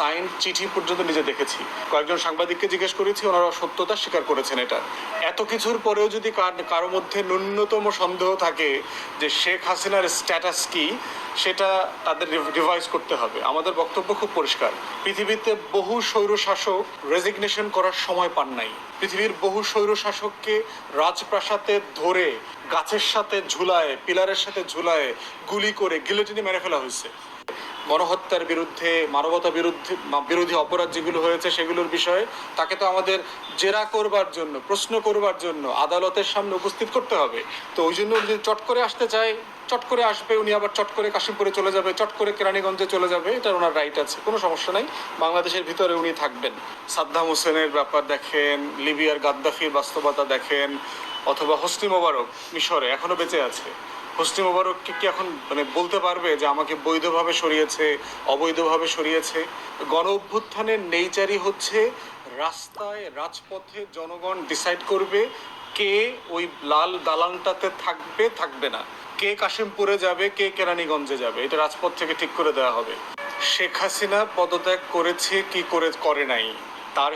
Sign চিঠি পর্যন্ত নিজে দেখেছি। কয়েকজন সাংবাদিককে জিজ্ঞেস করেছি, ওনারা সত্যতা স্বীকার করেছেন এটা। এত কিছুর পরেও যদি কার- মধ্যে ন্যূনতম সন্দেহ থাকে যে শেখ হাসিনার স্ট্যাটাস কি, সেটা তাদের রিভাইজ করতে হবে। আমাদের বক্তব্য খুব পরিষ্কার। পৃথিবীতে বহু স্বৈর শাসক রেজিগনেশন করার সময় পান নাই। পৃথিবীর বহু স্বৈর শাসককে রাজপ্রাসাদে ধরে, গাছের সাথে ঝুলায়, পিলারের সাথে ঝুলায়, গুলি করে গিলোটিনি মেরে ফেলা হয়েছে। গণহত্যার বিরুদ্ধে, মানবতা বিরুদ্ধে বিরোধী অপরাধ যেগুলো হয়েছে সেগুলোর বিষয়ে তাকে তো আমাদের জেরা করবার জন্য, প্রশ্ন করবার জন্য আদালতের সামনে উপস্থিত করতে হবে। তো ওই জন্য যদি চট করে আসতে চায়, চট করে আসবে, উনি আবার চট করে কাশিমপুরে চলে যাবে, চট করে কেরানীগঞ্জে চলে যাবে এটা ওনার রাইট আছে, কোনো সমস্যা নাই। বাংলাদেশের ভিতরে উনি থাকবেন। সাদ্দাম হোসেনের ব্যাপার দেখেন, লিবিয়ার গাদ্দাফির বাস্তবতা দেখেন, অথবা হোসনি মোবারক, মিশরে এখনও বেঁচে আছে। হোসনি মোবারককে কি এখন মানে বলতে পারবে যে আমাকে বৈধভাবে সরিয়েছে, অবৈধভাবে সরিয়েছে? গণ অভ্যুত্থানের নেইচারই হচ্ছে রাস্তায়, রাজপথে জনগণ ডিসাইড করবে কে ওই লাল দালানটাতে থাকবে থাকবে না। কে কাশিমপুরে যাবে, কে কেরানীগঞ্জে যাবে, এটা রাজপথ থেকে ঠিক করে দেওয়া হবে। শেখ হাসিনা পদত্যাগ করেছে কি করে করে নাই? তার